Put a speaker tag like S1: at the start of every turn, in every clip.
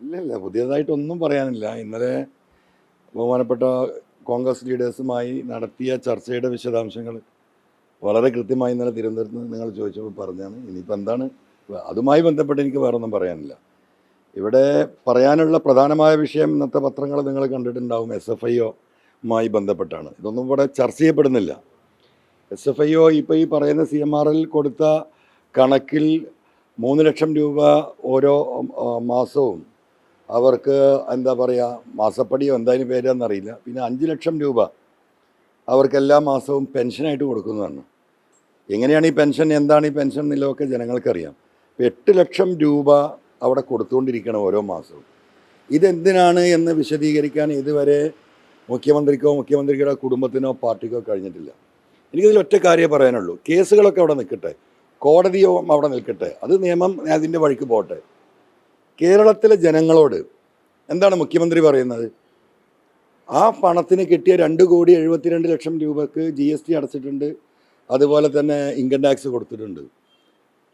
S1: ഇല്ല ഇല്ല പുതിയതായിട്ടൊന്നും പറയാനില്ല. ഇന്നലെ ബഹുമാനപ്പെട്ട കോൺഗ്രസ് ലീഡേഴ്സുമായി നടത്തിയ ചർച്ചയുടെ വിശദാംശങ്ങൾ വളരെ കൃത്യമായി ഇന്നലെ തിരുവനന്തപുരത്ത് നിങ്ങൾ ചോദിച്ചപ്പോൾ പറഞ്ഞാണ്. ഇനിയിപ്പോൾ എന്താണ്? അതുമായി ബന്ധപ്പെട്ട് എനിക്ക് വേറെ ഒന്നും പറയാനില്ല. ഇവിടെ പറയാനുള്ള പ്രധാനമായ വിഷയം ഇന്നത്തെ പത്രങ്ങൾ നിങ്ങൾ കണ്ടിട്ടുണ്ടാവും. എസ് എഫ് ഐ ഒമായി ബന്ധപ്പെട്ടാണ്. ഇതൊന്നും ഇവിടെ ചർച്ച ചെയ്യപ്പെടുന്നില്ല. എസ് എഫ് ഐ ഒ ഇപ്പോൾ ഈ പറയുന്ന സി എം ആർ എൽ കൊടുത്ത കണക്കിൽ മൂന്ന് ലക്ഷം രൂപ ഓരോ മാസവും അവർക്ക് എന്താ പറയുക മാസപ്പടിയോ എന്തായാലും പേരാന്നറിയില്ല പിന്നെ അഞ്ച് ലക്ഷം രൂപ അവർക്ക് എല്ലാ മാസവും പെൻഷനായിട്ട് കൊടുക്കുന്നതാണ്. എങ്ങനെയാണ് ഈ പെൻഷൻ എന്താണ് ഈ പെൻഷൻ എന്നുള്ളതൊക്കെ ജനങ്ങൾക്കറിയാം. അപ്പോൾ എട്ട് ലക്ഷം രൂപ അവിടെ കൊടുത്തുകൊണ്ടിരിക്കണം ഓരോ മാസവും. ഇതെന്തിനാണ് എന്ന് വിശദീകരിക്കാൻ ഇതുവരെ മുഖ്യമന്ത്രിക്കോ മുഖ്യമന്ത്രിയുടെ കുടുംബത്തിനോ പാർട്ടിക്കോ കഴിഞ്ഞിട്ടില്ല. എനിക്കിതിൽ ഒറ്റ കാര്യമേ പറയാനുള്ളൂ. കേസുകളൊക്കെ അവിടെ നിൽക്കട്ടെ. കോടതിയോ അവിടെ നിൽക്കട്ടെ. അത് നിയമം അതിന്റെ വഴിക്ക് പോട്ടെ കേരളത്തിലെ ജനങ്ങളോട് എന്താണ് മുഖ്യമന്ത്രി പറയുന്നത്? ആ പണത്തിന് കിട്ടിയ രണ്ട് കോടി എഴുപത്തിരണ്ട് ലക്ഷം രൂപക്ക് ജി എസ് ടി അടച്ചിട്ടുണ്ട്. അതുപോലെ തന്നെ ഇൻകം ടാക്സ് കൊടുത്തിട്ടുണ്ട്.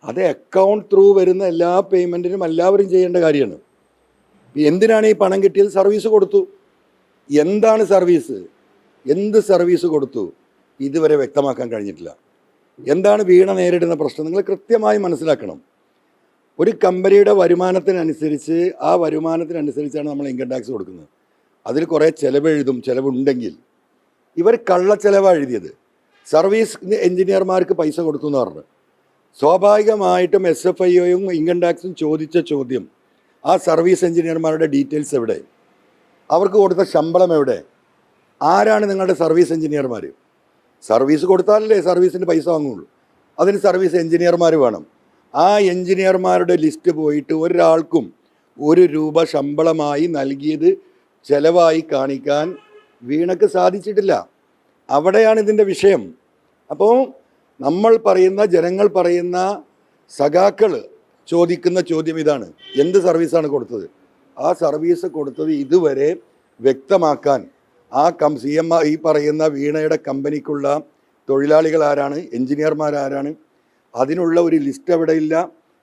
S1: അത് അക്കൗണ്ട് ത്രൂ വരുന്ന എല്ലാ പേയ്മെന്റിനും എല്ലാവരും ചെയ്യേണ്ട കാര്യമാണ്. എന്തിനാണ് ഈ പണം കിട്ടിയത്? സർവീസ് കൊടുത്തു. എന്താണ് സർവീസ് എന്ത് സർവീസ് കൊടുത്തു? ഇതുവരെ വ്യക്തമാക്കാൻ കഴിഞ്ഞിട്ടില്ല. എന്താണ് വീണ നേരിടുന്ന പ്രശ്നം? നിങ്ങൾ കൃത്യമായി മനസ്സിലാക്കണം. ഒരു കമ്പനിയുടെ വരുമാനത്തിനനുസരിച്ച് ആ വരുമാനത്തിനനുസരിച്ചാണ് നമ്മൾ ഇൻകം ടാക്സ് കൊടുക്കുന്നത്. അതിൽ കുറേ ചിലവെഴുതും ചിലവുണ്ടെങ്കിൽ. ഇവർ കള്ള ചിലവാണ് എഴുതിയത്. സർവീസ് എഞ്ചിനീയർമാർക്ക് പൈസ കൊടുത്തു എന്ന് പറഞ്ഞു. സ്വാഭാവികമായിട്ടും എസ് എഫ് ഐ ഇൻകം ടാക്സും ചോദിച്ച ചോദ്യം ആ സർവീസ് എഞ്ചിനീയർമാരുടെ ഡീറ്റെയിൽസ് എവിടെ? അവർക്ക് കൊടുത്ത ശമ്പളം എവിടെ? ആരാണ് നിങ്ങളുടെ സർവീസ് എഞ്ചിനീയർമാർ സർവീസ് കൊടുത്താലല്ലേ സർവീസിന് പൈസ വാങ്ങുള്ളൂ. അതിന് സർവീസ് എഞ്ചിനീയർമാർ വേണം. ആ എഞ്ചിനീയർമാരുടെ ലിസ്റ്റ് പോയിട്ട് ഒരാൾക്കും ഒരു രൂപ ശമ്പളമായി നൽകിയത് ചെലവായി കാണിക്കാൻ വീണക്ക് സാധിച്ചിട്ടില്ല. അവിടെയാണ് ഇതിന്റെ വിഷയം. അപ്പോൾ നമ്മൾ പറയുന്ന ജനങ്ങൾ പറയുന്ന സഖാക്കൾ ചോദിക്കുന്ന ചോദ്യം ഇതാണ്. എന്ത് സർവീസാണ് കൊടുത്തത്? ആ സർവീസ് കൊടുത്തത് ഇതുവരെ വ്യക്തമാക്കാൻ ആ കം സി എം ഈ പറയുന്ന വീണയുടെ കമ്പനിക്കുള്ള തൊഴിലാളികൾ ആരാണ്? എഞ്ചിനീയർമാർ ആരാണ്? അതിനുള്ള ഒരു ലിസ്റ്റ് അവിടെ ഇല്ല.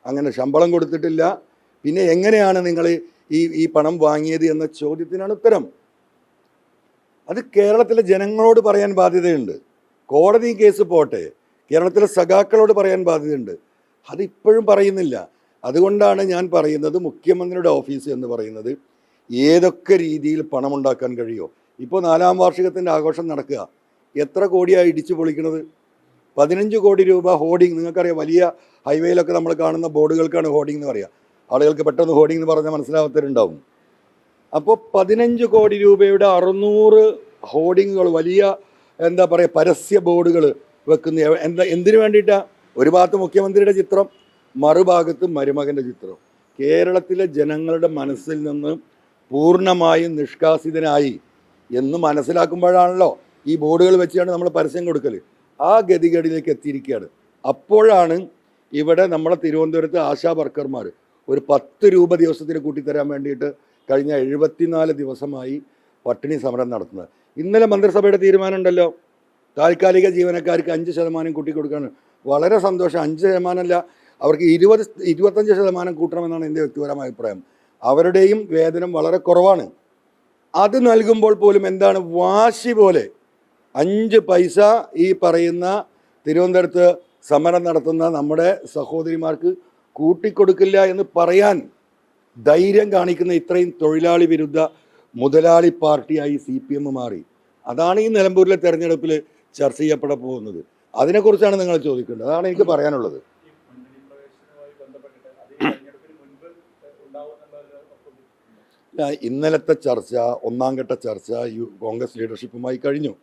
S1: അങ്ങനെ ശമ്പളം കൊടുത്തിട്ടില്ല. പിന്നെ എങ്ങനെയാണ് നിങ്ങൾ ഈ ഈ പണം വാങ്ങിയത് എന്ന ചോദ്യത്തിനാണ് ഉത്തരം. അത് കേരളത്തിലെ ജനങ്ങളോട് പറയാൻ ബാധ്യതയുണ്ട്. കോടതി കേസ് പോട്ടെ. കേരളത്തിലെ സഖാക്കളോട് പറയാൻ ബാധ്യതയുണ്ട്. അതിപ്പോഴും പറയുന്നില്ല. അതുകൊണ്ടാണ് ഞാൻ പറയുന്നത് മുഖ്യമന്ത്രിയുടെ ഓഫീസ് എന്ന് പറയുന്നത് ഏതൊക്കെ രീതിയിൽ പണമുണ്ടാക്കാൻ കഴിയുമോ. ഇപ്പോൾ നാലാം വാർഷികത്തിന്റെ ആഘോഷം നടക്കുക. എത്ര കോടിയാണ് ഇടിച്ചു പൊളിക്കുന്നത് പതിനഞ്ച് കോടി രൂപ ഹോർഡിംഗ് നിങ്ങൾക്കറിയാം വലിയ ഹൈവേയിലൊക്കെ നമ്മൾ കാണുന്ന ബോർഡുകൾക്കാണ് ഹോർഡിംഗ് എന്ന് പറയുക. ആളുകൾക്ക് പെട്ടെന്ന് ഹോർഡിംഗ് എന്ന് പറഞ്ഞാൽ മനസ്സിലാവാത്തവരുണ്ടാവും. അപ്പോൾ പതിനഞ്ച് കോടി രൂപയുടെ അറുന്നൂറ് ഹോർഡിങ്ങുകൾ വലിയ എന്താ പറയുക പരസ്യ ബോർഡുകൾ വെക്കുന്ന എന്താ എന്തിനു വേണ്ടിയിട്ടാണ് ഒരു ഭാഗത്ത് മുഖ്യമന്ത്രിയുടെ ചിത്രം മറുഭാഗത്ത് മരുമകന്റെ ചിത്രം. കേരളത്തിലെ ജനങ്ങളുടെ മനസ്സിൽ നിന്ന് പൂർണമായും നിഷ്കാസിതനായി എന്ന് മനസ്സിലാക്കുമ്പോഴാണല്ലോ ഈ ബോർഡുകൾ വെച്ചാണ് നമ്മൾ പരസ്യം കൊടുക്കൽ ആ ഗതികേടിലേക്ക് എത്തിയിരിക്കുകയാണ്. അപ്പോഴാണ് ഇവിടെ നമ്മുടെ തിരുവനന്തപുരത്ത് ആശാ വർക്കർമാർ ഒരു പത്ത് രൂപ ദിവസത്തിന് കൂട്ടിത്തരാൻ വേണ്ടിയിട്ട് കഴിഞ്ഞ എഴുപത്തിനാല് ദിവസമായി പട്ടിണി സമരം നടത്തുന്നത്. ഇന്നലെ മന്ത്രിസഭയുടെ തീരുമാനം ഉണ്ടല്ലോ. താൽക്കാലിക ജീവനക്കാർക്ക് അഞ്ച് ശതമാനം കൂട്ടി കൊടുക്കാണ് വളരെ സന്തോഷം. അഞ്ച് ശതമാനമല്ല അവർക്ക് ഇരുപത് ഇരുപത്തഞ്ച് ശതമാനം കൂട്ടണമെന്നാണ് എന്റെ വ്യക്തിപരമായ അഭിപ്രായം. അവരുടെയും വേതനം വളരെ കുറവാണ്. അത് നൽകുമ്പോൾ പോലും എന്താണ് വാശി പോലെ അഞ്ച് പൈസ ഈ പറയുന്ന തിരുവനന്തപുരത്ത് സമരം നടത്തുന്ന നമ്മുടെ സഹോദരിമാർക്ക് കൂട്ടിക്കൊടുക്കില്ല എന്ന് പറയാൻ ധൈര്യം കാണിക്കുന്ന ഇത്രയും തൊഴിലാളി വിരുദ്ധ മുതലാളി പാർട്ടിയായി സി പി എം മാറി. അതാണ് ഈ നിലമ്പൂരിലെ തെരഞ്ഞെടുപ്പിൽ ചർച്ച ചെയ്യപ്പെടാൻ പോകുന്നത്. അതിനെക്കുറിച്ചാണ് നിങ്ങൾ ചോദിക്കേണ്ടത്. അതാണ് എനിക്ക് പറയാനുള്ളത്. ഇന്നലത്തെ ചർച്ച ഒന്നാം ഘട്ട ചർച്ച കോൺഗ്രസ് ലീഡർഷിപ്പുമായി കഴിഞ്ഞു.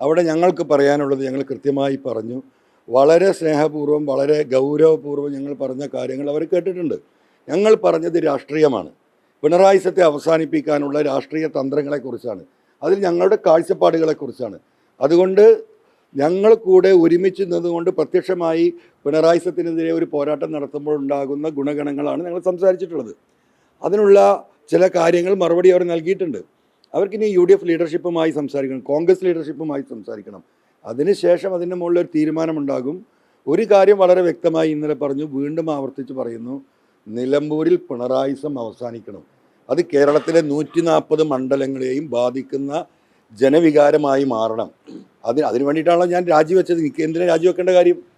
S1: അവിടെ ഞങ്ങൾക്ക് പറയാനുള്ളത് ഞങ്ങൾ കൃത്യമായി പറഞ്ഞു. വളരെ സ്നേഹപൂർവം വളരെ ഗൗരവപൂർവം ഞങ്ങൾ പറഞ്ഞ കാര്യങ്ങൾ അവർ കേട്ടിട്ടുണ്ട്. ഞങ്ങൾ പറഞ്ഞത് രാഷ്ട്രീയമാണ്. പിണറായി സത്തെ അവസാനിപ്പിക്കാനുള്ള രാഷ്ട്രീയ തന്ത്രങ്ങളെക്കുറിച്ചാണ്. അതിൽ ഞങ്ങളുടെ കാഴ്ചപ്പാടുകളെക്കുറിച്ചാണ്. അതുകൊണ്ട് ഞങ്ങൾ കൂടെ ഒരുമിച്ച് നിന്നുകൊണ്ട് പ്രത്യക്ഷമായി പിണറായി സത്തിനെതിരെ ഒരു പോരാട്ടം നടത്തുമ്പോൾ ഉണ്ടാകുന്ന ഗുണഗണങ്ങളാണ് ഞങ്ങൾ സംസാരിച്ചിട്ടുള്ളത്. അതിനുള്ള ചില കാര്യങ്ങൾ മറുപടി അവർ നൽകിയിട്ടുണ്ട്. അവർക്കിനി യു ഡി എഫ് ലീഡർഷിപ്പുമായി സംസാരിക്കണം കോൺഗ്രസ് ലീഡർഷിപ്പുമായി സംസാരിക്കണം. അതിനുശേഷം അതിന്റെ മുകളിൽ ഒരു തീരുമാനമുണ്ടാകും. ഒരു കാര്യം വളരെ വ്യക്തമായി ഇന്നലെ പറഞ്ഞു വീണ്ടും ആവർത്തിച്ച് പറയുന്നു നിലമ്പൂരിൽ പിണറായിസം അവസാനിക്കണം. അത് കേരളത്തിലെ നൂറ്റി നാൽപ്പത് മണ്ഡലങ്ങളെയും ബാധിക്കുന്ന ജനവികാരമായി മാറണം. അതിന് അതിന് വേണ്ടിയിട്ടാണല്ലോ ഞാൻ രാജിവെച്ചത്. എനിക്ക് എന്തിനാണ് രാജിവെക്കേണ്ട കാര്യം?